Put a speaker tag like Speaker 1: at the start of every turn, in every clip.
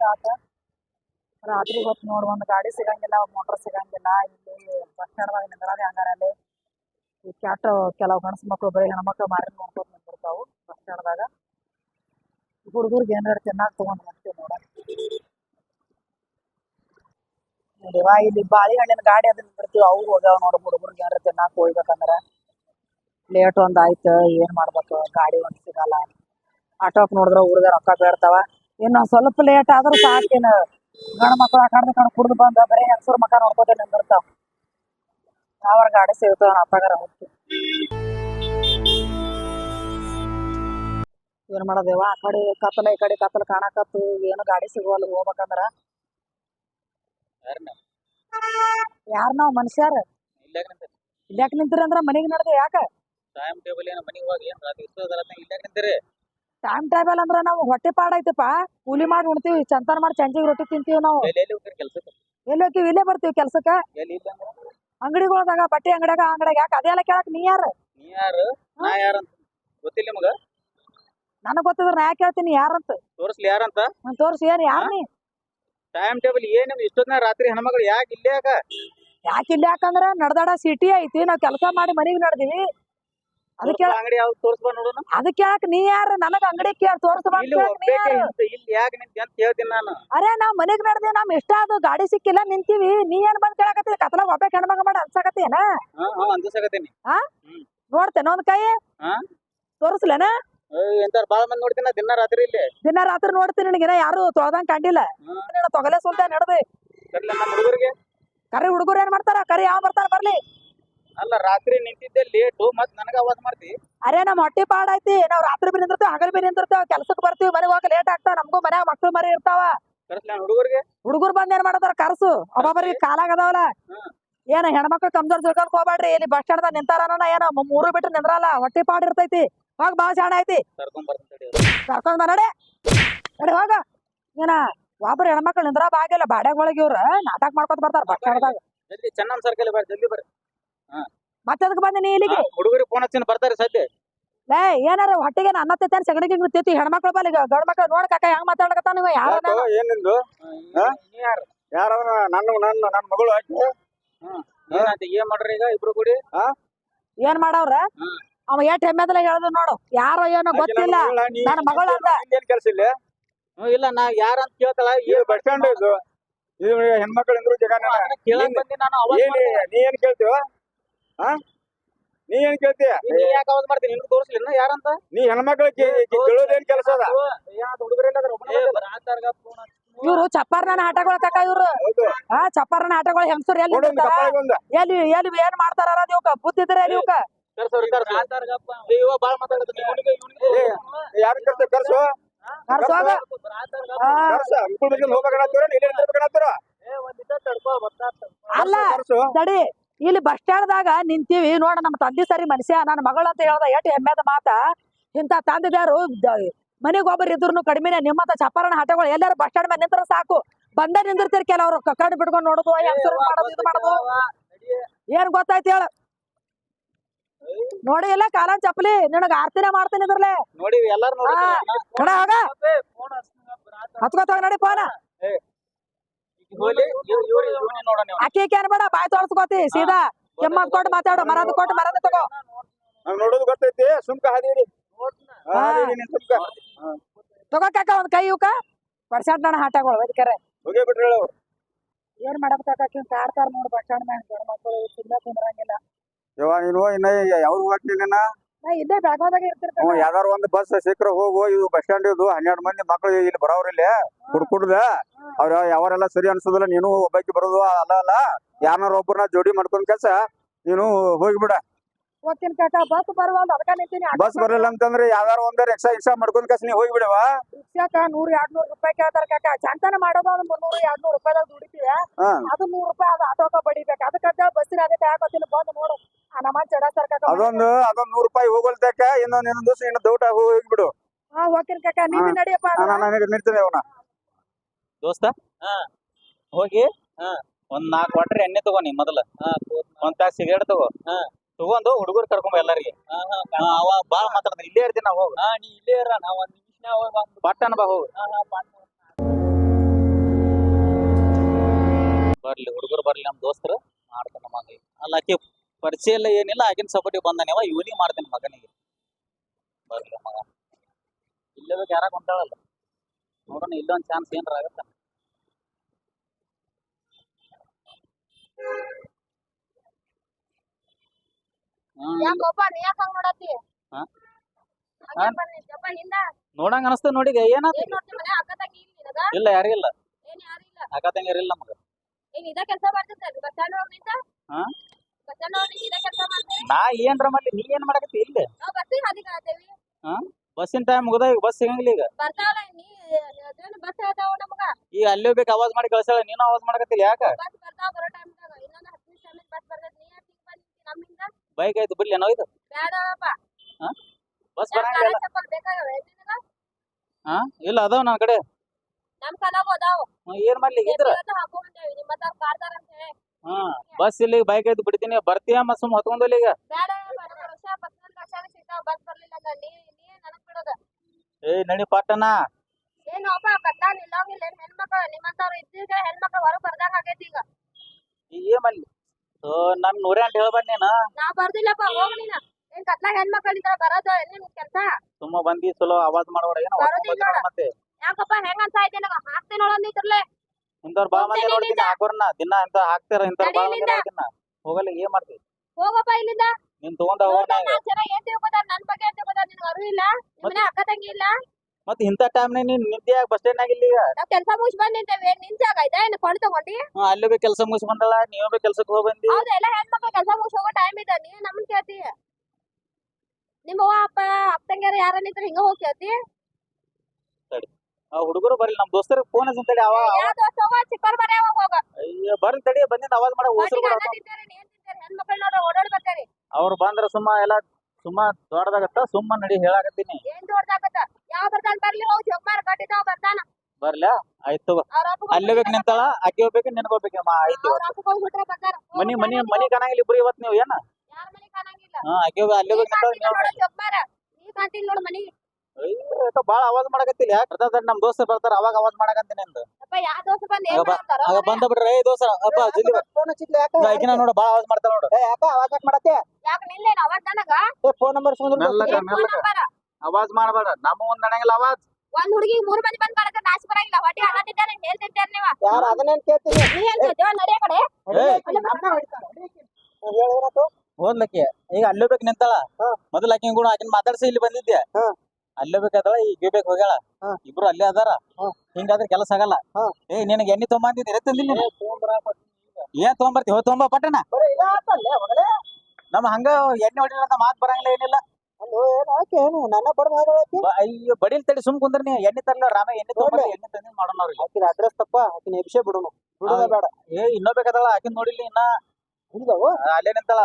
Speaker 1: ಆತ ರಾತ್ರಿ ಹೊತ್ತು ನೋಡ್ ಒಂದ್ ಗಾಡಿ ಸಿಗಂಗಿಲ್ಲ ಮೋಟರ್ ಸಿಗಂಗಿಲ್ಲ. ಇಲ್ಲಿ ಬಸ್ ಸ್ಟ್ಯಾಂಡ್ದಾಗ ನಿಂದ್ರಾಗ ಹಂಗಾರ ಅಲ್ಲಿ ಈ ಕ್ಯಾಟ ಕೆಲವು ಗಂಡಸ ಮಕ್ಕಳು ಬರೀ ಹೆಣ್ಮಕ್ಳು ಮಾರಿ ನೋಡ್ಕೊಂಡು ನಿಂತಿರ್ತಾವು ಬಸ್ ಸ್ಟ್ಯಾಂಡ್ದಾಗ ಹುಡುಗರಿಗೆ ಏನಾರ ಚೆನ್ನಾಗಿ ತಗೊಂಡ್ ಬರ್ತೀವಿ ನೋಡ. ನೋಡಿವಾ ಇಲ್ಲಿ ಬಾಳೆಹಣ್ಣಿನ ಗಾಡಿ ಅದನ್ನ ಬಿಡ್ತೀವಿ ಅವ್ರು ಹೋಗ್ಯಾವ ನೋಡ ಹುಡುಗರಿಗೆ ಏನಾರ ಚೆನ್ನಾಗಿ ಹೋಗ್ಬೇಕಂದ್ರ. ಲೇಟ್ ಒಂದ್ ಆಯ್ತು, ಏನ್ ಮಾಡ್ಬೇಕು, ಗಾಡಿ ಒಂದ್ ಸಿಗಲ್ಲ. ಆಟೋಕ್ ನೋಡಿದ್ರ ಹುಡುಗ ರೊಕ್ಕ ಬೇಡ್ತಾವ. ಇನ್ನು ಸ್ವಲ್ಪ ಲೇಟ್ ಆದ್ರೂ ಸಾಕಿನ ಗಂಡ ಮಕ್ಳು ಆ ಕಡೆ ಕಣ್ ಕುಡ್ದು ಬಂದ ಬರೀ ಹೆಸರ್ ಮಕ್ಕ ನೋಡ್ಕೋತ ನಿಂದಿರ್ತಾವ ಅವ್ರ ಗಾಡಿ ಸಿಗ್ತಾವ ಅಪ್ಪಗಾರ ಹೋಗ್ತಿ ಏನ್ ಮಾಡೋದೇವ? ಆ ಕಡೆ ಕತ್ತಲ ಈ ಕಡೆ ಕತ್ತಲ ಕಾಣಕತ್ತು. ಏನು ಗಾಡಿ ಸಿಗುವಲ್ಲ ಹೋಗ್ಬೇಕಂದ್ರ? ಯಾರ ನಾವ್ ಮನುಷ್ಯಾರ?
Speaker 2: ಇಲ್ಲಾಕ್
Speaker 1: ಅಂದ್ರ ಮನೆಗ್ ನಡ್ದೆ ಯಾಕ?
Speaker 2: ಟೈಮ್ ಟೇಬಲ್ ಏನ ಮನೆಗೆ ಹೋಗಿ ಏನ್ ಇಲ್ಲಾಕ ನಿಂತೀರಿ.
Speaker 1: ಟೈಮ್ ಟೇಬಲ್ ಅಂದ್ರ ನಾವು ಹೊಟ್ಟೆ ಪಾಡೈತಪ್ಪ ಕೂಲಿ ಮಾಡಿ ಉಣ್ತೀವಿ ಚಂತನ ಮಾಡಿ ಚಂಚಿಗೆ ರೊಟ್ಟಿ ತಿಂತೀವಿ ನಾವು.
Speaker 2: ಎಲ್ಲಿ
Speaker 1: ಹೋಗ್ತೀವಿ? ಇಲ್ಲೇ ಬರ್ತೀವಿ ಕೆಲ್ಸಕ್ಕ. ಅಂಗಡಿಗಳದಾಗ ಬಟ್ಟೆ ಅಂಗಡಿಯಾಗ ಅಂಗಡಿಯಾಗ. ಯಾಕೆ? ಅದೆಲ್ಲ ಕೇಳಕ್ ನೀ ಯಾರು?
Speaker 2: ನೀ ಯಾರು? ನಾ ಗೊತ್ತಿಲ್ಲ ನಿಮಗ?
Speaker 1: ನನಗ್ ಗೊತ್ತಿದ್ರ ನಾ ಯಾಕೆ ಹೇಳ್ತೀನಿ? ಯಾರಂತ?
Speaker 2: ತೋರಿಸ್ಲಿ ಯಾರಂತ?
Speaker 1: ತೋರಿಸಿ ತೋರ್ಸಿ. ಏನ್ ಯಾರ ನೀ?
Speaker 2: ಟೈಮ್ ಟೇಬಲ್ ಏನ್ ಇಷ್ಟೊತ್ತಿನ ರಾತ್ರಿ ಹೆಣ್ಮಗಳು ಯಾಕೆ ಇಲ್ಲೇ ಯಾಕ?
Speaker 1: ಯಾಕೆ ಇಲ್ಲೇ ಯಾಕಂದ್ರ ನಡ್ದಾಡ ಸಿಟಿ ಐತಿ. ನಾವ್ ಕೆಲಸ ಮಾಡಿ ಮನೆಗೆ ನಡ್ದಿವಿ. ಅದಕ್ಕೆ
Speaker 2: ಅಂಗಡಿ ಯಾವ್ದು ತೋರಿಸ್ಬಾ ನೋಡೋಣ
Speaker 1: ಅದಕ್ಕೆ ಯಾಕೆ ನೀ ಯಾರು? ನನಗ ಅಂಗಡಿ ಕೇಳಿ ತೋರ್ಸ್ಬಾ ನೀ ಯಾರು?
Speaker 2: ಇಲ್ಲಿ ಯಾಕೆ ನಿಂತಿ ಅಂತ ಹೇಳ್ತೀನಿ ನಾನು.
Speaker 1: ಅರೆ ನಾವ್ ಮನಿಗ್ ನಡ್ದಿ ನಮ್ ಇಷ್ಟ ಅದು ಗಾಡಿ ಸಿಕ್ಕಿಲ್ಲ ನಿಂತೀವಿ. ನೀ ಏನ್ ಬಂದ್ ಕೇಳಕತ್ತಿ? ಕತ್ಲಾಗ ಒಬ್ಬ ಹೆಣ್ಮಗ ಮಾಡ ಅನ್ಸಕತ್ತೇನ
Speaker 2: ಹಾ ಹಾ ಅನ್ಸಕತ್ತೀನಿ.
Speaker 1: ನೋಡ್ತೇನೆ ಒಂದ್ ಕೈ? ತೋರ್ಸ್ಲೇನ?
Speaker 2: ಎಂತಾರ ಬಾಳ ಮಂದಿ ನೋಡ್ತೀನಿ ದಿನ ರಾತ್ರಿ ಇಲ್ಲಿ.
Speaker 1: ದಿನ ರಾತ್ರಿ ನೋಡ್ತೀನಿ ನಿನಗೆ ಯಾರು ತೊಳ್ದಂಗ್ ಕಂಡಿಲ್ಲ. ತೊಗಲೇ ಸುಲ್ತೆ ನಡ್ದಿ. ಕರಿ ಹುಡುಗರು ಏನ್ ಮಾಡ್ತಾರ? ಕರಿ ಯಾವ ಬರ್ತಾರ ಬರ್ಲಿ.
Speaker 2: ಅಲ್ಲ ರಾತ್ರಿ ನಿಂತಿದ್ದೆ ಲೇಟು ಮತ್ ನನಗ ಅವಾಜ್ ಮಾಡ್ತಿ.
Speaker 1: ಅರೆ ನಮ್ ಹೊಟ್ಟಿ ಪಾಡೈತಿ ನಾವ್ ರಾತ್ರಿ ಬಿ ನಿಂತಿರ್ತೇವೆ ಹಗಲ್ ಬಿ ನಿಂತಿರ್ತೇವೆ ಕೆಲ್ಸಕ್ ಬರ್ತೀವಿ ಮನೆಗೆ ಹೋಗಕ್ ಲೇಟ್ ಆಗ್ತಾವ ನಮಗೂ ಮನ್ಯಾಗ ಮಕ್ಳು ಮರಿ ಇರ್ತಾವ.
Speaker 2: ಕರ್ಸ್ಲ ಹುಡುಗರಿಗೆ?
Speaker 1: ಹುಡುಗರು ಬಂದ್ ಏನ್ ಮಾಡತಾರ ಕರ್ಸು. ಒಬ್ಬೊಬ್ಬರಿಗೆ ಕಾಲಾಗ ಅದಾವಲ್ಲ. ಏನ ಹೆಣ್ಮಕ್ಳು ಕಮ್ಜೋರ್ ತಿಳ್ಕೊಂಡ್ ಹೋಗ್ಬೇಡ್ರಿ ಇಲ್ಲಿ ಬಸ್ ಸ್ಟ್ಯಾಂಡ್ ನಿಂತಾರ ಏನ ಮೂರು ಬಿಟ್ಟು ನಿಂದ್ರಲ್ಲ ಹೊಟ್ಟಿ ಪಾಡ್ ಇರ್ತೈತಿ. ಹೋಗ್ ಬಾಳ ಶಾಣ ಐತಿ
Speaker 2: ಕರ್ಕೊಂಡ್
Speaker 1: ಬರಡೆ ನಡಿ. ಹೋಗ. ಏನ ಒಬ್ರು ಹೆಣ್ಮಕ್ಳು ನಿಂದ್ರ ಬಾಗಿಲ್ಲ ಬಾಡ್ಯಾಗೊಳಗೆ ಇವ್ರ ನಾಟಕ ಮಾಡ್ಕೊತ ಬರ್ತಾರ ಬಸ್ ಸ್ಟ್ಯಾಂಡ್ದಾಗ
Speaker 2: ಜಲ್ದಿ ಚೆನ್ನಮ್ಮ ಸರ್ಕಲ್ ಬರ್ರಿ ಜಲ್ದಿ ಬರ್ರಿ.
Speaker 1: ಮತ್ತೆ ಅದಕ್ಕೆ ಬಂದ ನೀ ಇಲ್ಲಿಗೆ?
Speaker 2: ಹುಡುಗರಿಗೆ ಫೋನ್ ಹಚ್ಚಿನ ಬರ್ತಾರೆ ಸದ್ಯ.
Speaker 1: ಲೇ ಏನಾರ ಹೊಟ್ಟಿಗೆ ಅನ್ನ ತಿಂತಾನೆ ಸಗಣಿಗೆ ತೆತ್ತಿ ಹೆಣ್ಮಕ್ಳು ಬಲ್ಲಿ ಗಂಡ ಮಕ್ಳು ನೋಡ್ ಕಾಕ ಹೆಂಗ್ ಮಾತಾಡಕತ್ತಾನ ನೀವು ಯಾರ
Speaker 3: ಏನ್ ಏನಿಂದು ಹಾ?
Speaker 2: ನೀ ಯಾರು?
Speaker 3: ನನ್ನ ನನ್ನ ನನ್ನ ಮಗಳು ಆಕಿ?
Speaker 2: ಏನ್ ಮಾಡ್ರಿ ಈಗ ಇಬ್ರು ಕೂಡಿ?
Speaker 1: ಏನ್ ಮಾಡವ್ರ. ಅವ ಎಷ್ಟ್ ಹೆಮ್ಮೆದಲ್ಲ ಹೇಳ್ದು ನೋಡು ಯಾರೋ ಏನೋ ಗೊತ್ತಿಲ್ಲ ನನ್ನ ಮಗಳು ಅಂತ
Speaker 3: ಏನ್ ಕೆಲ್ಸ ಇಲ್ಲ?
Speaker 2: ಹ್ಮ್, ಇಲ್ಲ ನಾ ಯಾರ ಅಂತ ಕೇಳ್ತಾಳ
Speaker 3: ಏನ್ ಬಸ್ ಸ್ಟ್ಯಾಂಡ್ ಇದು ಇದು ಹೆಣ್ಮಕ್ಳು ಕೇಳಿ
Speaker 2: ಕೇಳಕ್ ಬಂದಿ ನಾನು
Speaker 3: ನೀ ಏನ್ ಕೇಳ್ತೀವ? ಹಾ ನೀ ಏನ್ ಕೇಳ್ತೀಯ
Speaker 2: ನೀ ಯಾಕೆ ಅವಾಜ್ ಮಾಡ್ತೀನಿ? ನಿನ್ಗೆ ತೋರಿಸ್ಲಿಲ್ಲ ಯಾರಂತ?
Speaker 3: ನೀ ಹೆಣ್ಮಕ್ಳು ಕೇಳೋದೇನ್ ಕೆಲಸ ಅದ?
Speaker 1: ಇವ್ರು ಚಪ್ಪಾರ್ನ ಆಟಗಳ ಕಕ್ಕ ಇವ್ರು ಹಾ ಚಪ್ಪಾರ್ನ ಆಟಗಳು ಹೆಂಗಸರು ಎಲ್ಲಿ ಎಲ್ಲಿ ಎಲ್ಲಿ ಏನ್ ಮಾಡ್ತಾರ ನೀವ್ ಬುದ್ಧಿದ್ರೆ ನೀವ್ಕ
Speaker 2: ಬಾಳ ಮಾತಾಡ್ತೀನಿ
Speaker 3: ಯಾರು ಕರ್ಸ? ಕರ್ಸು?
Speaker 1: ಅಲ್ಲ ತಡಿ. ಇಲ್ಲಿ ಬಸ್ ಸ್ಟ್ಯಾಂಡ್ದಾಗ ನಿಂತೀವಿ. ನೋಡ ನಮ್ಮ ತಂದೆ ಸರಿ ಮನುಷ್ಯ ನನ್ನ ಮಗಳು ಅಂತ ಹೇಳ್ದ ಎಷ್ಟು ಹೆಮ್ಮೆದ ಮಾತ. ಇಂತ ತಂದೆದಾರು ಮನೆಗ್ ಒಬ್ಬರು ಇದ್ರು ಕಡಿಮೆನೆ ನಿಮ್ಮಂತ ಚಪ್ಪರಣ ಹಾಟಗಳು ಎಲ್ಲಾರು ಬಸ್ ಸ್ಟ್ಯಾಂಡ್ ಮೇಲೆ ನಿಂತರ ಸಾಕು. ಬಂದ ನಿಂದಿರ್ತೀರಿ ಕೆಲವರು ಕಕ್ಕಡ ಬಿಟ್ಕೊಂಡ್ ನೋಡುದು ಮಾಡೋದು ಇದು ಮಾಡೋದು. ಏನ್ ಗೊತ್ತಾಯ್ತು ಹೇಳ. ನೋಡಿ ಎಲ್ಲ ಕಾಲನ್ ಚಪ್ಪಲಿ ನಿನಗ ಆರ್ತಿನೇ ಮಾಡ್ತೀನಿ ಇದ್ರಲ್ಲೇ.
Speaker 2: ನೋಡಿ ಎಲ್ಲಾರು ನೋಡಿ.
Speaker 1: ಹೋಗ. ಹತ್ಕೋತ ನಡಿ ಫೋನ
Speaker 2: ಹೋಲಿ ಇವ್ರು ಇವ್ರನ್ನ ನೋಡ ನೀವು
Speaker 1: ಅಕ್ಕಿ ಏನ್ ಬೇಡ ಬಾಯ್ ತೋರ್ಸ್ಕೋತಿ ಸೀದಾ. ಕೆಮ್ಮದ್ ಕೊಟ್ಟು ಮಾತಾಡು ಮರದ ಕೊಟ್ಟು ಮರದ ತಗೋ.
Speaker 3: ನೋಡೋದು ಗೊತ್ತೈತಿ ಸುಮ್ಕ ಹಾದಿಡಿ
Speaker 1: ಹಾ.
Speaker 3: ಸುಮ್ಕ.
Speaker 1: ತಗೋ ಕಾಕ ಒಂದ್ ಕೈ ಇವಕ ಪರ್ಸೆಂಟ್ ನಾನು ಹಾಟಗಳು ಅದಕ್ಕೆ
Speaker 3: ಹೋಗೇ ಬಿಟ್ರಿ
Speaker 1: ಏನ್ ಮಾಡಕ್ ಕಾಕ ಕಾಡ್ತಾರ ನೋಡು ಸ್ಟ್ಯಾಂಡ್ ಮ್ಯಾಗ ಗಂಡ್ ಮಕ್ಕಳು ಸುಮ್ಮನೆ ಕುಂದ್ರಂಗಿಲ್ಲ.
Speaker 3: ಯವ್ವ ನೀನು ಇನ್ನ ಯಾವ್ದು ಹೋಗ್ತೀನಿ
Speaker 1: ನಾ ಇಲ್ಲೇ ಬೆಳಗಾವ್ದಾಗ
Speaker 3: ಯಾವ್ದಾರು ಒಂದು ಬಸ್ ಸೀಕ್ರ ಹೋಗು ಇದು ಬಸ್ ಸ್ಟ್ಯಾಂಡ್ ಇದು ಹನ್ನೆರಡು ಮಂದಿ ಮಕ್ಳು ಇಲ್ಲಿ ಬರೋರು ಇಲ್ಲಿ. ಕುಡ್ಕುಡ್ದ ಅವ್ರ ಯಾವಾರೆಲ್ಲ ಸರಿ ಅನ್ಸೋದಿಲ್ಲ ನೀನು ಒಬ್ಬಾಕಿ ಬರೋದು ಅಲ್ಲ ಅಲ್ಲ. ಯಾರನ್ನಾರ ಒಬ್ಬರನ್ನ ಜೋಡಿ ಮಾಡ್ಕೊಂಡ್ ಕೆಲ್ಸ ನೀನು ಹೋಗ್ಬಿಡ
Speaker 1: ಹೋಗ್ತೀನಿ ಕಾಕ ಬಸ್ ಬರುವಲ್ದು ಅದಕ್ಕ ನಿಂತೀನಿ
Speaker 3: ಬಸ್ ಬರಲಿಲ್ಲ ಅಂತಂದ್ರೆ ಯಾವ್ದಾರು ಒಂದ್ ರಿಕ್ಷಾ ರಿಕ್ಷಾ ಮಾಡ್ಕೊಂಡ್ ಕಸ್ ನೀ ಹೋಗ್ಬಿಡವ
Speaker 1: ರಿಕ್ಷಾಕ ನೂರ್ ಎರಡ್ ನೂರ್ ರೂಪಾಯಿ ಕೇಳ್ತಾರ ಕಾಕ. ಚಂತನ ಮಾಡೋದು ಒಂದು ಮುನ್ನೂರು ಎರಡ್ ನೂರ್ ರೂಪಾಯಿದಾಗ ದುಡಿತೀವಿ.
Speaker 3: ಹಾ.
Speaker 1: ಅದು ನೂರ್ ರೂಪಾಯಿ ಅದು ಆಟೋಕ ಬಡಿಬೇಕು ಅದಕ್ಕ ಬಸ್ಸಿನ ಅದಕ್ಕೆ ಹಾಕೋತೀನಿ ಬಂದು ನೋಡು. ಆ ನಮ್ಮ ಚಡಾಸ್ತಾರ ಕಾಕ.
Speaker 3: ಅದೊಂದು ಅದೊಂದ್ ನೂರ್ ರೂಪಾಯಿ ಹೋಗೋಲ್ತಕ್ಕ ಇನ್ನೊಂದ್ ಇನ್ನೊಂದ್ ದಿವಸ ಇನ್ನು ದೌಟ ಹೋಗ್ಬಿಡು.
Speaker 1: ಹಾ ಹೋಗ್ತೀನಿ ಕಾಕ. ನೀನು ನಡಿಯಪ್ಪ
Speaker 3: ನಾನು ನಿಡ್ತೇನೆ ಅವನ.
Speaker 2: ದೋಸ್ತ ಹೋಗಿ. ಒಂದ್ ನಾಲ್ಕು ವಾಟ್ರ್ ಎಣ್ಣೆ ತಗೋ ನೀ ಮೊದಲ. ಒಂದ್ ತಾಸ್ ಸಿಗರೇಟ್ ತಗೋ. ತಗೊಂಡು ಹುಡುಗರು ಕರ್ಕೊಂಬ ಎಲ್ಲರಿಗೆ. ಅವ ಬಾಳ ಮಾತಾಡ್ತಾನೆ. ಇಲ್ಲೇ ಇರ್ತೀನಿ ನಾವು ಹೋಗ್. ನೀ ಇಲ್ಲೇ ಇರ ನಾವ್ ಒಂದ್ ನಿಮಿಷ ಪಟ್ಟಣ ಬಾ ಹೋಗ. ಬರ್ಲಿ ಹುಡುಗರು ಬರ್ಲಿ ನಮ್ಮ ದೋಸ್ತರು. ಮಾಡ್ತಾನ ಮಗ ಅಲ್ಲ ಆಕೆ ಪರಿಚಯ ಎಲ್ಲ ಏನಿಲ್ಲ ಆಕಿನ ಸಪೋರ್ಟಿವ್ ಬಂದಾನೇವ ಇವನಿಗೆ ಮಾಡ್ತೇನೆ ಮಗನಿಗೆ. ಬರ್ಲಿ ಮಗ. ಇಲ್ಲೇ ಬೇಕು ಯಾರಾಗ ಹೊಂಟಾಳಲ್ಲ. ನೋಡೋಣ ಇಲ್ಲೊಂದು ಚಾನ್ಸ್ ಏನಾರ ಆಗತ್ತ.
Speaker 4: ಯಾಕೋಪ ನೀ ಯಾಕ ಹಂಗ್ ನೋಡತ್ತಿ?
Speaker 2: ಹಾ?
Speaker 4: ಹಂಗೆ ಬನ್ನಿ ಜಪ್ಪ ಹಿಂದ
Speaker 2: ನೋಡಂಗ ಅನಸ್ತ ನೋಡಿ ಏನ
Speaker 4: ಏನ್ ನೋಡ್ತಿ ಮನೆ? ಅಕ್ಕ ತಂಗಿ ಇಲ್ಲಿ ನಿನಗ?
Speaker 2: ಇಲ್ಲ ಯಾರಿಗಿಲ್ಲ
Speaker 4: ಏನ್ ಯಾರು ಇಲ್ಲ?
Speaker 2: ಅಕ್ಕ ನಮಗ.
Speaker 4: ಏನ್ ಇದ ಕೆಲಸ ಮಾಡ್ತಿರ್ತಾರೆ ಬಸ್ ಸ್ಟ್ಯಾಂಡ್ ಒಳಗ್ ನಿಂತ
Speaker 2: ಹಾ?
Speaker 4: ಬಸ್ ಸ್ಟ್ಯಾಂಡ್ ಒಳಗ್ ಇದ ಕೆಲಸ ಮಾಡ್ತೇವೆ
Speaker 2: ನಾ ಏನ್ರ ಮಾಡ್ಲಿ ನೀ ಏನ್ ಮಾಡಕತ್ತಿ ಇಲ್ಲ?
Speaker 4: ನಾವ್ ಬಸ್ಸಿಗೆ ಹಾದಿ ಆ
Speaker 2: ಬಸ್ಸಿನ ಟೈಮ್ ಮುಗ್ದ ಈಗ ಬಸ್ ಸಿಗಂಗಿಲ್ಲ ಈಗ.
Speaker 4: ಬರ್ತಾವಲ್ಲ ನೀ ಅದೇನು ಬಸ್ ಹೇಳ್ತಾವ ನಮಗ?
Speaker 2: ಈಗ ಅಲ್ಲೇ ಬೇಕು ಅವಾಜ್ ಮಾಡಿ ಕಳ್ಸಾಳ ನೀನು ಆವಾಜ್ ಮಾಡಕತ್ತಿಲ್ಲ ಯಾಕ?
Speaker 4: ಬಸ್ ಬರ್ತಾವ ಬರೋ ಟೈಮ್ದಾಗ ಇನ್ನೊಂದ್ ಹತ್ತು ನಿಮಿಷ ಆಮೇಲೆ ಬಸ್ ಬರ್ತೈತಿ ನೀ ಯಾಕೆ ಹಿಂಗ್ ಬಂದಿ ನಮ್ಮಿಂದ
Speaker 2: ಬೈಕ್ ಆಯ್ತು ಬಿಡ್ಲಿ ಏನೋ ಇದು ಬಸ್ ಬರಂಗಿಲ್ಲ ಹಾ? ಇಲ್ಲ ಅದಾವ ನನ್ನ ಕಡೆ. ಏನ್ ಮಾಡ್ಲಿ ಇದ್ರ? ಹಾ ಬಸ್ ಇಲ್ಲಿ ಬೈಕ್ ಆಯ್ತು ಬಿಡ್ತೀನಿ. ಬರ್ತೀಯ ಮತ್ ಸುಮ್ ಹೊತ್ಕೊಂಡಲ್ಲ ಈಗ? ಏ ನಡಿ ಪಟ್ಟಣ
Speaker 4: ಏನು
Speaker 2: ಮಾಡ್ಲಿ? ನನ್ ನೂರೇ ಅಂತ ಹೇಳ್ಬಾರ್ದು ನೀನು.
Speaker 4: ನಾ ಬರ್ದಿಲ್ಲಪ್ಪ ಹೋಗ್ ನೀನ. ಏನ್ ಕತ್ಲಾಗ ಹೆಣ್ಮಕ್ಳು ಇದ್ರ ಬರೋದು ನಿಮ್ ಕೆಲ್ಸ?
Speaker 2: ಸುಮ್ಮ ಬಂದಿ ಚಲೋ ಆವಾಜ್ ಮಾಡ್ಬೇಡ ಏನೋ
Speaker 4: ನೋಡು.
Speaker 2: ಮತ್ತೆ.
Speaker 4: ಯಾಕಪ್ಪ ಹೆಂಗ ಅಂತ ಐತಿ ನನಗ? ಹಾಕ್ತೀನಿ ನೋಡಂದಿತ್ರಲೆ
Speaker 2: ಇಂಥವ್ರು ಬಾ ಮಂದಿ ನೋಡ್ತೀನಿ. ಹಾಕೋರ್ನ. ದಿನ ಅಂತ ಹಾಕ್ತಾರ ಇಂಥವ್ರು ಬಾ ಮಂದಿ. ನೋಡ್ತೀನಿ ಹೋಗಲ್ಲ ಏನ್ ಮಾಡ್ತಿ?
Speaker 4: ಹೋಗಪ್ಪ ಇಲ್ಲಿಂದ.
Speaker 2: ನೀನ್ ತಗೊಂಡ ಹೋಗೋಣ
Speaker 4: ನೋಡ್ದ ನಾನ್ ಜನ ಏನ್ ತಿಳ್ಕೊತಾರ? ನನ್ ಬಗ್ಗೆ ಏನ್ ತಿಳ್ಕೊತಾರ? ನಿನ್ಗ ಅರಿವು ಇಲ್ಲ ನಿಮ್ಮನೆ ಅಕ್ಕ ತಂಗಿ ಇಲ್ಲ?
Speaker 2: ಮತ್ ಇಂತ ಟೈಮ್ ನೀನ್ ನಿದ್ದೆ ಬಸ್ ಸ್ಟ್ಯಾಂಡ್ ಇಲ್ಲಿ ಈಗ
Speaker 4: ಕೆಲಸ ಮುಗಿಸಿ ಮುಗಿಸ್ ಬಂದ್ ನಿಂತೇವೆ ನಿನ್ ಜಾಗ ಇದೆ ಏನ್ ಕೊಂಡು ತಗೊಂಡಿ?
Speaker 2: ಹ್ಮ್, ಅಲ್ಲಿ ಬಿ ಕೆಲಸ ಮುಗಿಸ್ ಬಂದಳ ನೀವು ಬಿ ಕೆಲ್ಸಕ್ಕೆ ಹೋಗಿ ಬಂದಿ
Speaker 4: ಹೌದು ಎಲ್ಲ ಹೆಣ್ಮಕ್ಳು ಕೆಲಸ ಮುಗಿಸ್ ಹೋಗೋ ಟೈಮ್ ಇದೆ. ನೀ ನಮ್ಮನ್ ಕೇಳ್ತಿ. ನಿಮ್ಮ ಅವ್ವ ಅಪ್ಪ ಅಕ್ಕ ತಂಗಿಯರ ಯಾರ ನಿಂತ್ರ ಹಿಂಗ ಹೋಗಿ ಕೇಳ್ತಿ.
Speaker 2: ಆ ಹುಡುಗರು ಬರ್ಲಿ ನಮ್ ದೋಸ್ತರಿಗೆ ಫೋನ್ ಅಂತೇಳಿ ಅವ ಅವ-
Speaker 4: ಯಾವ ದೋಸ್ತ ಹೋಗ ಮನೆ ಹೋಗ?
Speaker 2: ಅಯ್ಯೋ ಬರ್ಲಿ ತಡಿ ಬಂದಿದ್ದ ಅವಾಜ್ ಮಾಡ
Speaker 4: ತಿಂತಾರೆ ನೀನ್ ತಿಂತಾರೆ ಹೆಣ್ಮಕ್ಳು ನೋಡ್ರ ಓಡಾಡ್ ಬರ್ತಾರೆ.
Speaker 2: ಅವ್ರು ಬಂದ್ರ ಸುಮ್ಮ ಎಲ್ಲ ಸುಮ್ಮ ದೊಡ್ಡದಾಗತ್ತ ಸುಮ್ಮ ನಡಿ ಹೇಳಾಕತ್ತೀನಿ.
Speaker 4: ಏನ್ ದೊಡ್ಡದಾಗತ್ತ? ಯಾವ ಬರ್ತಾನ ಬರ್ಲಿ ಹೋಗಿ ಜೊಕ್ಮಾರ ಕಟ್ಟಿತಾವ ಬರ್ತಾನ
Speaker 2: ಬರ್ಲಾ ಆಯ್ತು ಅಲ್ಲೇ ಬೇಕು ನಿಂತಾಳ ಅಕ್ಕಿ ಹೋಗ್ಬೇಕು ನಿನಗ್ ಹೋಗ್ಬೇಕು ಆಯ್ತು
Speaker 4: ಅಪ್ಪ
Speaker 2: ಮನಿ ಮನಿ ಮನಿ ಕಾಣಂಗಿಲ್ಲ ಇಬ್ರು ಇವತ್ ನೀವು ಏನ?
Speaker 4: ಯಾರ ಮನಿ ಕಾಣಂಗಿಲ್ಲ?
Speaker 2: ಹಾ ಅಕ್ಕಿ ಹೋಗಿ ಅಲ್ಲೇ
Speaker 4: ನೀ
Speaker 2: ಬೇಕು ನಿಂತಾಳ ಬಾಳ ಆವಾಜ್ ಮಾಡಕತ್ತಿಲ್ಲ ಯಾಕೆ ಬರ್ತದ ನಮ್ ದೋಸ್ತ ಬರ್ತಾರ ಅವಾಗ ಆವಾಜ್ ಮಾಡಕಂತೀನಿ ಅಂದ
Speaker 4: ಅಪ್ಪ ದೋಸ್ತ
Speaker 2: ಬಂದ್ ಬಿಡ್ರಿ ಏ ದೋಸ್ತ ಅಪ್ಪ ಜಲ್ದಿ ಬಾ. ನೋಡ ಬಾಳ ಆವಾಜ್ ಮಾಡ್ತಾರ ನೋಡು.
Speaker 3: ಯಾಕ ಅವಾಜ್ ಮಾಡತ್ತೆ?
Speaker 4: ಯಾಕ ನಿಲ್ಲೇನ ಅವಾಗ ನನಗ?
Speaker 3: Phone number
Speaker 4: phone number?
Speaker 2: ಆವಾಜ್ ಮಾಡಬೇಡ ನಮ್ಮ ಒಂದ್ ನಡೆಯಂಗಿಲ್ಲ ಅವಾಜ್.
Speaker 4: ಒಂದ್ ಹುಡುಗಿ ಮೂರ್ ಮಂದಿ ಬಂದ್ ಮಾಡಕ ನಾಚಿ ಬರಂಗಿಲ್ಲ. ಹೊಟ್ಟೆ ಅನ್ನ ಹೇಳ್ತಿರ್ತಾರೆ ನೀವ.
Speaker 3: ಯಾರ ಅದನ್ನೇನ್ ಕೇಳ್ತೀನಿ
Speaker 4: ನೀ ನಡೆಯ ಕಡೆ.
Speaker 2: ಹೋದ್ಲಕ್ಕೆ ಈಗ ಅಲ್ಲೇ ಬೇಕು ನಿಂತಾಳ. ಮೊದಲ ಆಕಿನ ಕೂಡ ಆಕಿನ ಮಾತಾಡ್ಸಿ ಇಲ್ಲಿ ಬಂದಿದ್ದೆ. ಅಲ್ಲೇ ಬೇಕಾದಳ ಈಗ ಬೇಕು ಹೋಗ್ಯಾಳ. ಇಬ್ರು ಅಲ್ಲೇ ಅದಾರ. ಹಿಂಗಾದ್ರೆ ಕೆಲಸ ಆಗಲ್ಲ. ಏ ನಿನಗೆ ಎಣ್ಣೆ ತೊಗೊಂಬಂದಿದ್ದೆ ತಂದಿಲ್ಲ ಏನ್ ತೊಗೊಂಬರ್ತಿ ಹೋ ತೊಗೊಂಬ ಪಟ್ಟಣ. ನಮ್ಮ ಹಂಗ ಎಣ್ಣೆ ಹೊಡಿಲ್ಲ ಅಂತ ಮಾತ್ ಬರಂಗಿಲ್ಲ ಏನಿಲ್ಲ.
Speaker 3: ಏನು ನನ್ನ ಬಡ
Speaker 2: ಬ- ಅಯ್ಯೋ ಬಡಿಲ್ ತಡಿ ಸುಮ್ ಕುಂದ್ರ ನೀ. ಎಣ್ಣೆ ತರಲ ರಾಮ ಎಣ್ಣೆ ತಗೊಂಡ್ ಎಣ್ಣೆ ತಂದಿ ಮಾಡೋಣ ಅವ್ರಿಗೆ.
Speaker 3: ಆಕಿನ ಅಡ್ರೆಸ್ ತಪ್ಪ. ಆಕಿನ ಎಬ್ಸೆ ಬಿಡೋಣ ಬಿಡೋದ ಬೇಡ.
Speaker 2: ಏ ಇನ್ನೂ ಬೇಕಾದಳ ಆಕಿನ ನೋಡಿಲ್ಲ ಇನ್ನ.
Speaker 3: ಹಿಂಗವು?
Speaker 2: ಅಲ್ಲೇ ನಿಂತಾಳ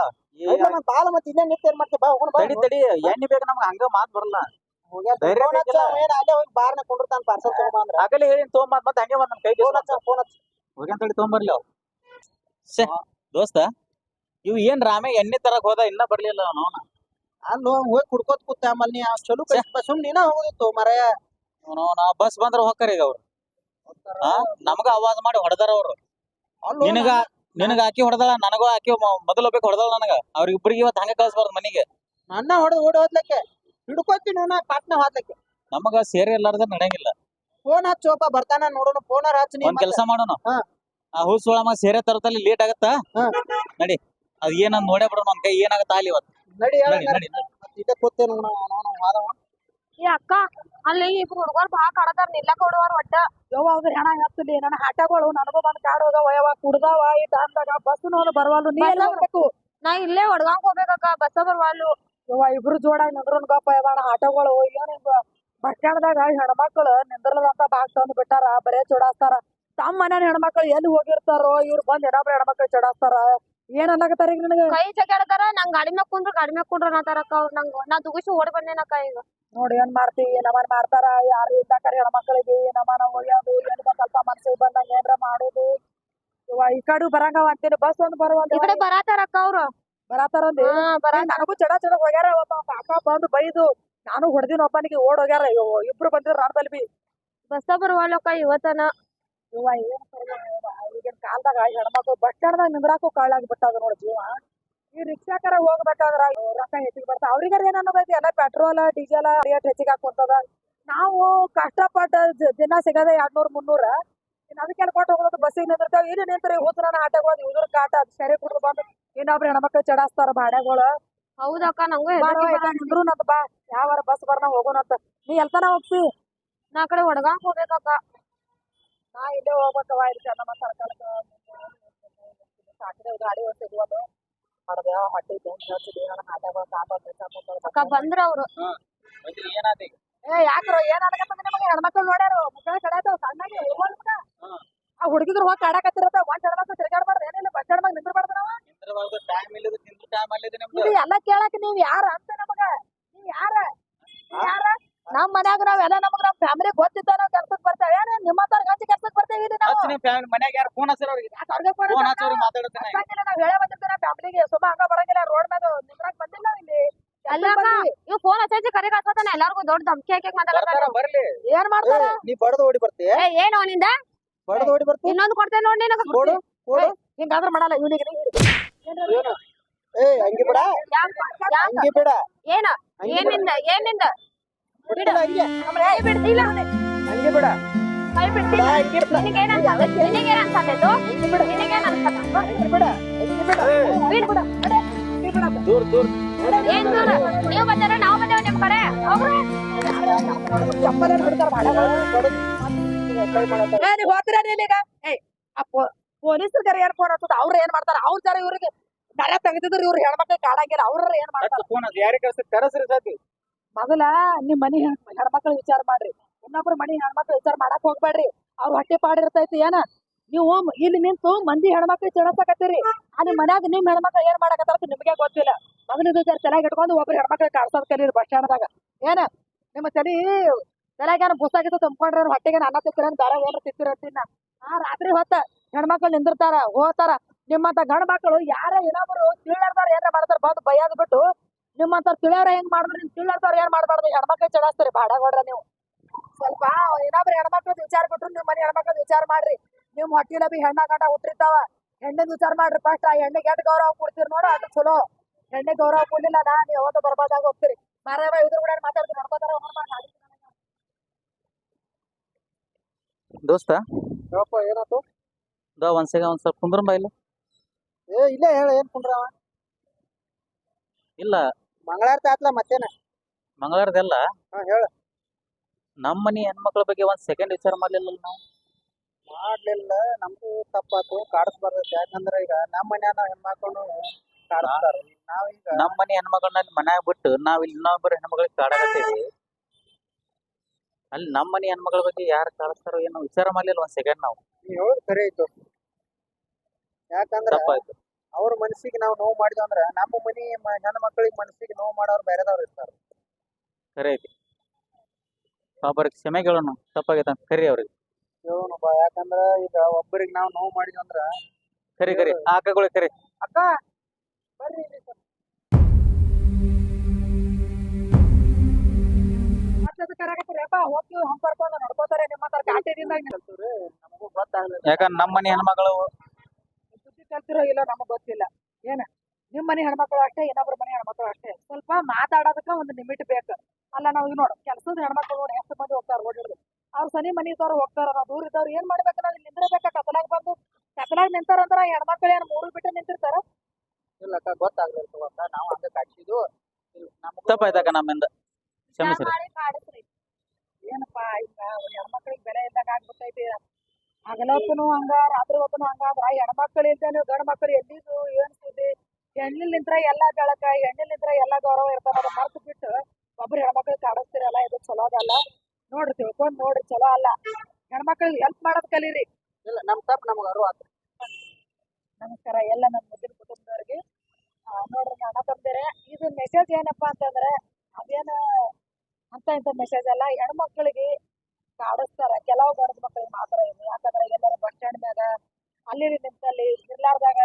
Speaker 3: ತಾಳ ಮತ್ತೆ ಇನ್ನೇ ನಿಂತ ಏನ್ ಮಾಡ್ತೀವಿ ಬಾ ಹೋಗೋಣ
Speaker 2: ತಡಿ ತಡಿ. ಎಣ್ಣೆ ಬೇಕು ನಮ್ಗೆ ಹಂಗ ಮಾತ್ ಬರಲ್ಲ. ಧೈರ್ಯ ಬೇಕಿಲ್ಲ.
Speaker 3: ಅಲ್ಲೇ ಹೋಗಿ ಬಾರ್ನ ಕೊಂಡಿರ್ತಾನ ಪಾರ್ಸಲ್ ತಗೊಂಬ ಅಂದ್ರ.
Speaker 2: ಆಗಲೇ ಹೇಳಿ ತೊಗೊಂಬ ಮತ್ತೆ ಹಂಗೆ ಬಂದ್ ನಮ್ ಕೈ
Speaker 3: ಫೋನ್ ಹಚ್ಚ ಫೋನ್ ಹಚ್ಚ.
Speaker 2: ಹೋಗ್ಯಾನ ತಡಿ ತೊಗೊಂಬರ್ಲಿ ಅವ್ ದೋಸ್ತ ಇವ್ ಏನ್ ರಾಮೆ ಎಣ್ಣೆ ತರಕ್ ಹೋದ ಇನ್ನ ಬರ್ಲಿಲ್ಲ ಅವನು.
Speaker 3: ಅಲ್ಲೋ ಹೋಗಿ ಕುಡ್ಕೋತ್ ಕೂತ ಆಮೇಲೆ ನೀ ಆ ಚಲೋ ಕೈ ಸುಮ್ ನೀನ ಹೋಗೋದಿತ್ತು ಮರಯ.
Speaker 2: ನಾ ಬಸ್ ಬಂದ್ರ ಹೋಗ್ತಾರ ಈಗ ಅವ್ರು. ಆ ನಮಗ ಆವಾಜ್ ಮಾಡಿ ಹೊಡೆದಾರ ಅವ್ರು. ನಿನಗ ನಿನಗ ಆಕಿ ಹೊಡೆದಾಳ ನನಗೂ ಆಕಿ ಮೊದಲ ಬೇಕು ಹೊಡೆದಾಳ ನನಗ. ಅವ್ರಿಬ್ರಿಗೆ ಇವತ್ತು ಹಂಗ ಕಳ್ಸ್ಬಾರ್ದು ಮನಿಗೆ.
Speaker 3: ನನ್ನ ಹೊಡೆದ್ ಓಡಿ ಹೋದ್ಲಕ್ಕೆ? ಹಿಡ್ಕೋತೀನಿ ನಾ ಪಾಟ್ನ ಹೋದ್ಲಕ್ಕೆ.
Speaker 2: ನಮಗ ಸೇರಿ ಎಲ್ಲಾರ್ದ ನಡೆಯಂಗಿಲ್ಲ.
Speaker 3: ಫೋನ್ ಹಚ್ಚೋಪ ಬರ್ತಾನ ನೋಡೋಣ ಫೋನ್ ಹಚ್ಚ ನೀನ್
Speaker 2: ಒಂದ್ ಕೆಲಸ ಮಾಡೋಣ
Speaker 3: ಹಾ.
Speaker 2: ಆ ಒಳಮ ಸೇರೆ ತರತಲ್ಲಿ ಲೇಟ್ ಆಗತ್ತಾ?
Speaker 3: ಹಾ.
Speaker 2: ನಡಿ ಅದ್ ಏನಂದ್ ನೋಡೇ ಬಿಡೋಣ ಒಂದ್ ಕೈ ಏನಾಗತ್ತ ಅಲ್ಲಿ ಇವತ್ತು?
Speaker 3: ನಡಿ ಹೇಳ
Speaker 2: ನಡಿ ನಡಿ ನಡಿ.
Speaker 3: ಇದೇ ಕೂತೇನು ನಾವು ವಾದವ
Speaker 4: ಏ ಅಕ್ಕ ಅಲ್ಲಿ ಇಬ್ರು ಹುಡುಗರು ಬಾ ಕಡದಾರ ನಿಲ್ಲಕ್ ಹೊಡುವಾರ ಒಟ್ಟ.
Speaker 1: ಯವ್ವ ಅವ್ರ ಹೆಣ ಹತ್ತಲಿ ನನ್ನ ಆಟಗಳು ನನಗೂ ಬಂದ್ ಕಾಡ್ ಹೋಗವ ಯವ್ವ ಕುಡ್ದಾವ ಈ ಟೈಮ್ದಾಗ ಬಸ್ ನೋಡು ಬರವಲ್ಲು ನೀ ಎಲ್ಲಿ ಹೋಗ್ಬೇಕು.
Speaker 4: ನಾ ಇಲ್ಲೇ ಹೊಡ್ಗಂಗ್ ಹೋಗ್ಬೇಕಕ್ಕ ಬಸ್ಸ ಬರ್ವಾಲು.
Speaker 1: ಯವ್ವ ಇಬ್ರು ಜೋಡಾಗಿ ನಿಂದ್ರನ್ ಗಪ್ಪ ಯವ್ವ ಆಟಗಳು ಏನು ಬಸ್ ಸ್ಟ್ಯಾಂಡ್ದಾಗ ಹೆಣ್ಮಕ್ಳು ನಿಂದ್ರಲಂತ ಬಾಗ್ ತಂದು ಬಿಟ್ಟಾರ ಬರೇ ಚುಡಾಸ್ತಾರ. ತಮ್ಮ ಮನ್ಯಾನ ಹೆಣ್ಮಕ್ಳು ಎಲ್ಲಿ ಹೋಗಿರ್ತಾರೋ ಇವ್ರು ಬಂದ್ ಇನ್ನೊಬ್ರ ಹೆಣ್ಮಕ್ಳು ಚುಡಾಸ್ತಾರ. ಏನ್ ಅನ್ನಾಕತ್ತಾರ ಈಗ ನಿನಗ?
Speaker 4: ಕೈ ಜಗಾಡತಾರ ನಂಗ್ ಗಾಡಿ ಮ್ಯಾಗ ಕುಂದ್ರ ಗಾಡಿ ಮ್ಯಾಗ ಕುಂಡ್ರ ಅನ್ನತಾರಕ್ಕ ಅವ್ರು. ನಂಗ್ ನಾ ದುಗಿಸಿ ಓಡಿ ಬಂದೇನಕ್ಕ ಈಗ.
Speaker 1: ನೋಡಿ ಏನ್ ಮಾಡ್ತಿ ನಮ್ಮನ್ ಮಾಡ್ತಾರ? ಯಾರು ಇದ್ದಾಕಾರ ಹೆಣ್ಮಕ್ಳಿಗೆ? ನಮ್ಮನ ಒಯ್ಯೋದು ಏನ್ ಸ್ವಲ್ಪ ಮನ್ಸಿಗೆ ಬಂದಂಗ ಏನ್ರ ಮಾಡೋದು? ಇವ ಈ ಕಡೆ ಬರಂಗ ಅಂತೀನಿ. ಬಸ್ ಒಂದ್
Speaker 4: ಈ
Speaker 1: ಬರುವಂತ
Speaker 4: ಕಡೆ ಬರಾತಾರಕ್ಕ ಅವ್ರು.
Speaker 1: ಬರತಾರ
Speaker 4: ಹಾ ಬರ
Speaker 1: ನನಗೂ ಚಡ ಚಡ ಹೋಗ್ಯಾರ ಒಬ್ಬ ಕಾಕ ಬಂದು ಬೈದು ನಾನು ಹೊಡೆದಿನ ಒಬ್ಬನಿಗೆ ಓಡ್ ಹೋಗ್ಯಾರ. ಇವ್ ಇಬ್ರು ಬಂದಿದ್ರು ನನ್ನ ಬಲ್ಲಿ ಬಿ
Speaker 4: ಬಸ್ಸ ಬರುವಲ್ಲಕ್ಕ ಇವತ್ತನ.
Speaker 1: ಇವ ಏನ್ ಕಾಲದಾಗ ಹೆಣ್ಮಕ್ಳು ಬಸ್ ಸ್ಟ್ಯಾಂಡ್ದಾಗ ನಿಂದ್ರಾಕು ಕಾಳಾಗ್ಬಿಟ್ಟದ ನೋಡ್ ಜೀವ. ಈ ರಿಕ್ಷಾಕರ ಹೋಗ್ಬೇಕಾದ್ರ ರೊಕ್ಕ ಹೆಚ್ಚಿಗೆ ಬರ್ತಾವ. ಅವ್ರಿಗಾರ ಏನ್ ಅನ್ನೋದೈತಿ ಎಲ್ಲ ಪೆಟ್ರೋಲ್ ಡೀಸೆಲ್ ರೇಟ್ ಹೆಚ್ಚಿಗೆ ಹಾಕೊಂತದ ನಾವು ಕಷ್ಟಪಟ್ಟ ದಿನ ಸಿಗದ ಎರಡ್ನೂರ್ ಮುನ್ನೂರ. ಇನ್ ಅದಕ್ಕೆಲ್ಲ ಕೊಟ್ಟು ಹೋಗೋದು? ಬಸ್ಸಿಗೆ ನಿಂದಿರ್ತಾವ. ಇಲ್ಲಿ ನಿಂತ್ರಿ ಹೂತ್ರನ ಆಟಗಳು ಇವ್ರ ಕಾಟ ಸರಿ ಕುಡ್ದು ಬಂದು ಇನ್ನೊಬ್ರು ಹೆಣ್ಮಕ್ಳು ಚಡಾಸ್ತಾರ ಬಾಡ್ಯಾಗಳು.
Speaker 4: ಹೌದಕ್ಕ ನಂಗೂ
Speaker 1: ನಿಂದ್ರು ನಂತ ಬಾ. ಯಾವಾರ ಬಸ್ ಬರ್ನ ಹೋಗೋಣಂತ ನೀ ಎಲ್ತನ ಹೋಗ್ತಿ
Speaker 4: ನಾ ಕಡೆ ಒಡಗಾಕ್ ಹೋಗ್ಬೇಕಕ್ಕ.
Speaker 1: ಇಲ್ಲೇ ಹೋಗ್ಬೇಕವ ಇಲ್ಲಿ ನಮ್ಮ ಸರ್ಕಾರಕ್ಕೆ ಸಾಕಿದೇವ್ ಗಾಡಿ ಒಂದು ಅದು ಮಾಡ್ದೆ ಹೊಟ್ಟೆ ಬೆಂಕಿ ಹಚ್ಚಿದೆ ನನ್ನ ಹಾಟ್ಯಾಗ ಕಾಪ
Speaker 4: ಅಕ್ಕ ಬಂದ್ರ ಅವ್ರು
Speaker 1: ಏ ಯಾಕ್ರೋ ಏನ್ ಅನ್ಕತ್ತದ ನಿಮಗೆ ಹೆಣ್ಮಕ್ಳು ನೋಡ್ಯಾರು ಮುಖ ಕಡಾತ ಸಣ್ಣಗೆ ಆ ಹುಡುಗಿದ್ರು ಹೋಗಿ ಕಾಡಕತ್ತಿರತ್ತ ಒಂದ್ ಹೆಣ್ಮಕ್ಳು ತಿರ್ಗಾಡ್ಬಾರ್ದು ಏನಿಲ್ಲ ಬಸ್ ಮ್ಯಾಗ ನಿಂದ್ರಬಾರ್ದು ನಾವು
Speaker 2: ನಿಂದ್ರಬಾರ್ದು ಟೈಮ್ ಇಲ್ಲದ ತಿಂದ್ರ ಟೈಮ್ ಅಲ್ಲಿದೆ ನಿಮ್ದು
Speaker 1: ಎಲ್ಲ ಕೇಳಕ್ ನೀವ್ ಯಾರ ಅಂತ ನಮಗ ನೀವ್ ಯಾರ ನೀವ್ ಯಾರ ನಮ್ ಮನ್ಯಾಗ ನಾವೆಲ್ಲ ನಮಗ್ ನಮ್ ಫ್ಯಾಮಿಲಿ ಗೊತ್ತಿದ್ದ
Speaker 2: ಫ್ಯಾಮಿಲಿ ಮನ್ಯಾಗ ಯಾರು ಫೋನ್ ಹಚ್ಚಾರ ಅವ್ರಿಗೆ ಫೋನ್? ಹಚ್ಚೋರಿ? ಮಾತಾಡ್ತೇನೆ
Speaker 1: ಹಚ್ಚಂಗಿಲ್ಲ, ನಾವ್ ಹೇಳೇ ಬಂದಿರ್ತೀವಿ ಫ್ಯಾಮಿಲಿಗೆ ಸುಮ್ಮ ಹಂಗ ಬರಂಗಿಲ್ಲ ರೋಡ್ ಮ್ಯಾಗ ಬಂದಿಲ್ಲ ಇಲ್ಲಿ.
Speaker 4: ಇವ್ ಫೋನ್ ಹಚ್ಚಿ ಕರೆ ಕಳ್ಸತಾನ ಎಲ್ಲಾರ್ಗು ದೊಡ್ಡ ಧಮಕಿ ಹಾಕಿ
Speaker 2: ಮಾತಾಡ್ತಾರ ಬರ್ಲಿ.
Speaker 1: ಏನ್ ಮಾಡ್ತಾರ?
Speaker 3: ನೀ ಬಡದ್ ಓಡಿ ಬರ್ತೀಯ
Speaker 4: ಏ ಏನು ಅವನಿಂದ
Speaker 3: ಬಡದ್ ಓಡಿ
Speaker 4: ಇನ್ನೊಂದು ಕೊಡ್ತೇನೆ ನೋಡಿ ನಿನಗ.
Speaker 3: ಕೊಡು ಕೊಡು.
Speaker 1: ಹಿಂಗಾದ್ರ ಮಾಡಲ್ಲ ಇವನಿಗೆ
Speaker 3: ಏನು? ಏ ಬಿಡ.
Speaker 4: ಏನ? ಏನಿಂದ? ಏನಿಂದ?
Speaker 3: ಬಿಡ ಹಂಗೆ.
Speaker 4: ಕೈ ಬಿಡ್ತಿಲ್ಲ
Speaker 3: ಹಂಗೆ ಬಿಡ.
Speaker 4: ಕೈ ನಿನಗೇನ್ ಅನ್ಸತ್ತೆ? ನಿನಗೇನ್ ಅನ್ಸತ್ತೆ? ನಿನಗೇನ್ ಅನ್ಸತ್ತ?
Speaker 3: ದೂರ ದೂರ.
Speaker 4: ಏನ್ ದೂರ? ನೀವ್ ಬಂದಾರ ನಾವ್ ಬಂದೇವ ನಿಮ್ ಕಡೆ. ಹೋಗ್ರಿ.
Speaker 1: ಚಪ್ಪಲ್ ಬಿಡ್ತಾರ ಏ ನೀವ್ ಹೋಗ್ತೀರಾ ನೀನೀಗ ಏಯ್ ಆ ಪೊಲೀಸರು ಜರ ಏನ್ ಫೋನ್ ಹಚ್ಚದ? ಅವ್ರ ಏನ್ ಮಾಡ್ತಾರ? ಅವ್ರ ಜರ ಇವ್ರಿಗೆ ನರ ತೆಗೆದಿದ್ರು ಇವ್ರು ಹೆಣ್ಮಕ್ಳು ಕಾಡಂಗಿಲ್ಲ. ಅವ್ರ ಏನ್ ಮಾಡ್ತಾರ?
Speaker 2: ಫೋನ್ ಅದು. ಯಾರಿಗೆ ಕಳ್ಸಿ ಕರಸ್ರಿ ಸಾತಿ.
Speaker 1: ಮೊದಲ ನಿಮ್ ಮನಿ ಹೆಣ್- ಹೆಣ್ಮಕ್ಳು ವಿಚಾರ ಮಾಡ್ರಿ. ಇನ್ನೊಬ್ರ ಮನಿ ಹೆಣ್ಮಕ್ಳು ವಿಚಾರ ಮಾಡಕ್ ಹೋಗ್ಬೇಡ್ರಿ. ಅವ್ರ ಹೊಟ್ಟೆ ಪಾಡಿರ್ತೈತಿ, ಏನ? ನೀವು ಇಲ್ಲಿ ನಿಂತು ಮಂದಿ ಹೆಣ್ಮಕ್ಳು ಚಡಸಕತ್ತೀರಿ ಅಲ್ಲಿ ಮನ್ಯಾಗ ನಿಮ್ ಹೆಣ್ಮಕ್ಳು ಏನ್ ಮಾಡಕತ್ತಾರ ನಿಮಗೆ ಗೊತ್ತಿಲ್ಲ. ಮಗನ ಚಾರ ಚೆನ್ನಾಗಿ ಇಟ್ಕೊಂಡು ಒಬ್ರು ಹೆಣ್ಮಕ್ಳು ಕಾಡ್ಸೋದ್ ಕಲೀರಿ ಬಸ್ ಸ್ಟ್ಯಾಂಡ್ದಾಗ. ಏನ? ನಿಮ್ಮ ಚಲಿ ತಲೆಗೆ ಏನ ಬುಸ್ಸಾಗಿತ್ತು ತುಂಬ್ಕೊಂಡ್ರೆ ಏನ್ ಹೊಟ್ಟೆಗೆ ಅನ್ನ ತಿಂತೀರ ಬೇರೆ ಏನಾರ ತಿಂತಿರತ್ತಿನ ಆ ರಾತ್ರಿ ಹೊತ್ತ ಹೆಣ್ಮಕ್ಳು ನಿಂದಿರ್ತಾರ ಹೋಗ್ತಾರ ನಿಮ್ಮಂತ ಗಂಡ ಮಕ್ಕಳು ಯಾರ ಇನ್ನೊಬ್ರು ತಿಳಿದಾರ ಏನಾರ ಮಾಡ್ತಾರ ಬಂದು ಬೈಯಾದ್ ಬಿಟ್ಟು, ನಿಮ್ಮಂತ ತಿಳಿಯೋರ ಹೆಂಗ್ ಮಾಡಿದ್ರು ನಿಮ್ ತಿಳಿದಾರ ಏನ್ ಮಾಡ್ಬಾರ್ದು ಹೆಣ್ಮಕ್ಳು ಚಡಾಸ್ತಾರೆ ಬಾಡ ಹೊಡ್ರ ನೀವು. ಸ್ವಲ್ಪ ಇನ್ನೊಬ್ರು ಹೆಣ್ಮಕ್ಳದ್ ವಿಚಾರ ಬಿಟ್ರು ನಿಮ್ ಮನೆ ಹೆಣ್ಮಕ್ಳದ್ ವಿಚಾರ ಮಾಡ್ರಿ. ನಿಮ್ ಹೊಟ್ಟಿಲ ಬಿ ಹೆಣ್ಣ ಗಂಡ ಹುಟ್ಟಿರ್ತಾವ ಹೆಣ್ಣಿನ ವಿಚಾರ ಮಾಡ್ರಿ ಫಸ್ಟ್ ಆ ಹೆಣ್ಣಿಗೆ ಎಷ್ಟ್ ಗೌರವ ಕೊಡ್ತೀರಿ ನೋಡು ಅದು ಚಲೋ. ಹೆಣ್ಣಿಗೆ ಗೌರವ ಕೊಡ್ಲಿಲ್ಲ ನಾ ನೀವು ಯಾವತ್ತೂ ಬರ್ಬಾದಾಗ ಹೋಗ್ತೀರಿ. ಮಾರಾಯ ಇದ್ರ ಕೂಡ ಮಾತಾಡ್ತೀನಿ ನೋಡ್ಕೋತಾರ
Speaker 2: ದೋಸ್ತ?
Speaker 3: ಏನಾತು?
Speaker 2: ದೋ ಒಂದ್ ಸೆಕೆಂಡ್ ಒಂದ್ ಸ್ವಲ್ಪ ಕುಂದ್ರ ಬಾ ಇಲ್ಲಿ.
Speaker 3: ಏ ಇಲ್ಲೇ ಹೇಳ ಏನ್ ಕುಂಡ್ರವ
Speaker 2: ಇಲ್ಲ.
Speaker 3: ಮಂಗಳಾರತಿ ಆತ್ಲ ಮತ್ತೇನ?
Speaker 2: ಮಂಗಳವಾರದೆಲ್ಲ
Speaker 3: ಹಾ ಹೇಳ.
Speaker 2: ನಮ್ಮ ಮನಿ ಹೆಣ್ಮಕ್ಳ ಬಗ್ಗೆ ಒಂದ್ ಸೆಕೆಂಡ್ ವಿಚಾರ ಮಾಡ್ಲಿಲ್ಲ ನಾವು?
Speaker 3: ಮಾಡ್ಲಿಲ್ಲ. ನಮಗೂ ತಪ್ಪಾತು. ಕಾಡಿಸ್ಬಾರ್ದು ಯಾಕಂದ್ರ ಈಗ ನಮ್ಮ ಮನ್ಯಾನ ಹೆಣ್ಮಕ್ಳು ಕಾಡಿಸ್ತಾರ. ನಾವೀಗ
Speaker 2: ನಮ್ಮ ಮನೆ ಹೆಣ್ಮಕ್ಳನ್ನ ಅಲ್ಲಿ ಮನ್ಯಾಗ ಬಿಟ್ಟು ನಾವ್ ಇಲ್ಲಿ ಇನ್ನೊಬ್ಬರ ಕಾಡಕತ್ತೀವಿ. ಅಲ್ಲಿ ನಮ್ಮ ಮನೆ ಹೆಣ್ಮಗಳ ಬಗ್ಗೆ ಯಾರು ಕಾಡಿಸ್ತಾರೋ ಏನೋ ವಿಚಾರ ಮಾಡ್ಲಿಲ್ಲ ಒಂದ್ ಸೆಕೆಂಡ್ ನಾವು.
Speaker 3: ಸರಿ ಆಯ್ತು. ಯಾಕಂದ್ರೆ
Speaker 2: ತಪ್ಪಾಯ್ತು.
Speaker 3: ಅವ್ರ ಮನಸ್ಸಿಗೆ ನಾವು ನೋವು ಮಾಡಿದ್ವಿ ಅಂದ್ರೆ ನಮ್ಮ ಮನಿ ಹೆಣ್ಮಕ್ಳಿಗೆ ಮನಸ್ಸಿಗೆ ನೋವು ಮಾಡೋರು ಬೇರೆದವ್ರು ಇರ್ತಾರ.
Speaker 2: ಸರಿ ಐತಿ ಒಬ್ಬರಿಗೆ ಕ್ಷಮೆ ಕೇಳೋಣ ತಪ್ಪಾಗೈತೆ ಅಂತ ಕರಿ ಅವ್ರಿಗೆ.
Speaker 3: ಹೇಳೋಣಪ್ಪ ಯಾಕಂದ್ರ ಈಗ ಒಬ್ಬರಿಗೆ ನಾವು ನೋವು ಮಾಡಿದ್ವಿ ಅಂದ್ರ
Speaker 2: ಕರಿ ಕರಿ. ಅಕ್ಕಗಳಿಗೆ ಕರಿ.
Speaker 1: ಅಕ್ಕ ಬರ್ರಿ ಇಲ್ಲಿ ಸ್ವಲ್ಪ. ಮತ್ತದು ಕರೆಕತ್ತೀರಪ್ಪ ಹೋಗ್ತೀವಿ ಹಂಗ್ ಕರ್ಕೊಂಡು ನಡ್ಕೋತಾರೆ ನಿಮ್ಮ ಹತ್ರ
Speaker 3: ನಮಗೂ ಗೊತ್ತಾಗ್ಲಿಲ್ಲ.
Speaker 2: ಯಾಕಂದ್ರೆ ನಮ್ಮ ಮನೆ ಹೆಣ್ಮಕ್ಳು
Speaker 1: ಸುದ್ದಿ ಕಲ್ತಿರೋ ಇಲ್ಲ ನಮಗ್ ಗೊತ್ತಿಲ್ಲ. ಏನ? ನಿಮ್ ಮನೆ ಹೆಣ್ಮಕ್ಳು ಅಷ್ಟೇ ಇನ್ನೊಬ್ರ ಮನೆ ಹೆಣ್ಮಕ್ಳು ಅಷ್ಟೇ. ಸ್ವಲ್ಪ ಮಾತಾಡೋದಕ್ಕ ಒಂದು ಲಿಮಿಟ್ ಬೇಕು. ಅಲ್ಲ ನಾವು ಈಗ ನೋಡು ಕೆಲಸದ ಹೆಣ್ಮಕ್ಳು ನೋಡಿ ಎಷ್ಟು ಮಂದಿ ಹೋಗ್ತಾರ ಓಡಿಡ್ದು ಅವ್ರ ಸನಿ ಮನಿ ಇದ್ದವ್ರು ಹೋಗ್ತಾರ ನಾವು ದೂರ ಇದ್ದವ್ರು ಏನ್ ಮಾಡ್ಬೇಕು? ನಾವು ಇಲ್ಲಿ ನಿಂದಿರ್ಬೇಕ? ಕತ್ತಲಾಗ ಬಂದು ಕತ್ತಲಾಗ ನಿಂತಾರಂದ್ರ ಹೆಣ್ಮಕ್ಳು ಏನ್ ಮೂರು ಬಿಟ್ಟು ನಿಂತಿರ್ತಾರ?
Speaker 3: ಇಲ್ಲ ಅಕ್ಕ ಗೊತ್ತಾಗ್ಲಿಲ್ಲ ತಗೋಕ್ಕ ನಾವು ಹಂಗ ಕಾಡ್ಸಿದ್ವು ನಮಗೂ
Speaker 2: ತಪ್ಪಾಯ್ತಕ್ಕ ನಮ್ಮಿಂದ ಕ್ಷಮಿಸ್ರಿ.
Speaker 4: ಕಾಡಿಸ್ರಿ.
Speaker 1: ಏನಪ್ಪಾ ಈಗ ಹೆಣ್ಮಕ್ಳಿಗೆ ಬೆಲೆ ಇದ್ದಾಗ ಆಗ್ಬಿಟ್ಟೈತಿ. ಹಗಲೊತ್ತನು ಹಂಗ ರಾತ್ರಿ ಹೊತ್ತನು ಹಂಗ ಆದ್ರ ಹೆಣ್ಮಕ್ಳು ಇದ್ದ ನೀವು ಗಂಡ ಮಕ್ಳು ಎಲ್ಲಿದ್ದು ಏನ್ ಸುದ್ದಿ? ಹೆಣ್ಣಿಲಿಂತ್ರ ಎಲ್ಲಾ ಬೆಳಕ ಹೆಣ್ಣಿಲಿಂತ್ರ ಎಲ್ಲಾ ಗೌರವ ಇರ್ತಾರ ಮರ್ತು ಬಿಟ್ಟು ಒಬ್ರು ಹೆಣ್ಮಕ್ಳಿಗೆ ಕಾಡಿಸ್ತಿರಲ್ಲ ಇದು ಚಲೋ ಅದಲ್ಲ ನೋಡ್ರಿ ತಿಳ್ಕೊಂಡ್ ನೋಡ್ರಿ ಚಲೋ ಅಲ್ಲ. ಹೆಣ್ಮಕ್ಳಿಗೆ ಹೆಲ್ಪ್ ಮಾಡೋದ್ ಕಲೀರಿ.
Speaker 3: ಇಲ್ಲ ನಮ್ ತಪ್ಪು ನಮ್ಗೆ ಅರು ಆತು.
Speaker 1: ನಮಸ್ಕಾರ ಎಲ್ಲ ನಮ್ಮ ಮುದ್ದಿನ ಕುಟುಂಬದವ್ರಿಗೆ. ನೋಡ್ರಿ ಅಣ್ಣ ತಮ್ಮದಿರೆ ಇದು ಮೆಸೇಜ್ ಏನಪ್ಪಾ ಅಂತಂದ್ರೆ ಅದೇನ ಅಂತ ಇಂಥ ಮೆಸೇಜ್ ಅಲ್ಲ. ಹೆಣ್ಮಕ್ಳಿಗೆ ಕಾಡಸ್ತಾರ. ಕೆಲವು ಗಂಡ ಮಕ್ಳಿಗೆ ಮಾತ್ರ ಇದೆ ಯಾಕಂದ್ರೆ ಎಲ್ಲರೂ ಬಸ್ ಸ್ಟ್ಯಾಂಡ್ ಮ್ಯಾಗ ಅಲ್ಲಿ ನಿಂತಲ್ಲಿ ಇರ್ಲಾರ್ದಾಗ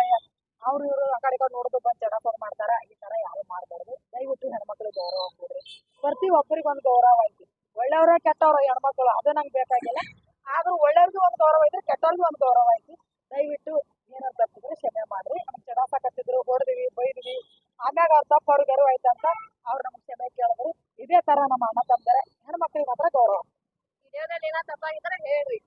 Speaker 1: ಅವ್ರು ಇವ್ರು ಆ ಕಡೆ ಈ ಕಡೆ ನೋಡುದು ಬಂದ್ ಜನ ಫೋನ್ ಮಾಡ್ತಾರ. ಈ ತರ ಯಾರು ಮಾಡ್ಬಾರ್ದು. ದಯವಿಟ್ಟು ಹೆಣ್ಮಕ್ಳಿಗೆ ಗೌರವ ಕೊಡ್ರಿ. ಪ್ರತಿ ಒಬ್ಬರಿಗೊಂದು ಗೌರವ ಐತಿ. ಒಳ್ಳೆಯವ್ರ, ಕೆಟ್ಟವ್ರ ಹೆಣ್ಮಕ್ಳು ಅದು ನಂಗೆ ಬೇಕಾಗಿಲ್ಲ. ಆದ್ರೂ ಒಳ್ಳೆಯವ್ರಿಗೂ ಒಂದು ಗೌರವ ಇದ್ರೆ ಕೆಟ್ಟವ್ರಿಗೂ ಒಂದು ಗೌರವ ಐತಿ. ದಯವಿಟ್ಟು ಏನಾರು ತಪ್ಪಿದ್ರೆ ಕ್ಷಮೆ ಮಾಡ್ರಿ. ನಮ್ಗೆ ಚಡಾಸಕತ್ತಿದ್ರು ಹೊಡೆದಿವಿ, ಬೈದಿವಿ. ಆಮ್ಯಾಗ ಅವ್ರ ತಪ್ಪು ಅವ್ರಿಗೆ ಗೌರವ ಅಂತ ಅವ್ರು ನಮ್ಗೆ ಕ್ಷಮೆ ಕೇಳಿದ್ರು ಇದೇ ತರ ನಮ್ಮ ಅಮ್ಮ ತಂದರೆ ಹೆಣ್ಮಕ್ಳಿಗೆ ಮಾತ್ರ ಗೌರವ.
Speaker 4: ವಿಡಿಯೋದಲ್ಲಿ ಏನೋ ತಪ್ಪಾಗಿದ್ರೆ ಹೇಳ್ರಿ.